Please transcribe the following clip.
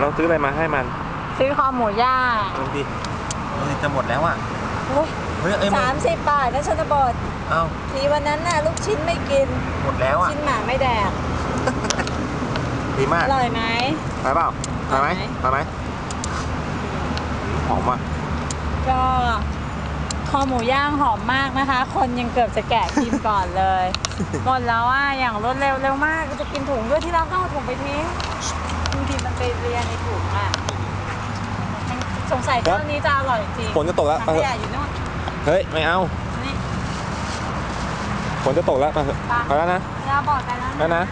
เราซื้ออะไรมาให้มัน ซื้อคอหมูย่างดูดิดูดิจะหมดแล้วอะอุ๊ยเฮ้ยเอ้ยมึงสามสิบบาทนะชนบทเอ้าทีวันนั้นน่ะลูกชิ้นไม่กิน หมดแล้วอะ ชิ้นหมาไม่แดก ดีมาก อร่อยไหมไปเปล่าไปไหมไปไหมไปไหมหอมอะก็คอหมูย่างหอมมากนะคะ คนยังเกือบจะแกะกินก่อนเลยหมดแล้วอะอย่างรวดเร็วเร็วมากจะกินถุงด้วยที่เราต้องเอาถุงไปทิ้ง ยนในถุงอะ สงสัยเจ้านี้จะอร่อยจริงฝนจะตกแล้วถังไปขเถยะอะอยู่นู่นเฮ้ย ไม่เอานี่ฝนจะตกแล้วไปเถอะไปไปแล้วนะ เราบอกกันแล้วไปนะนะ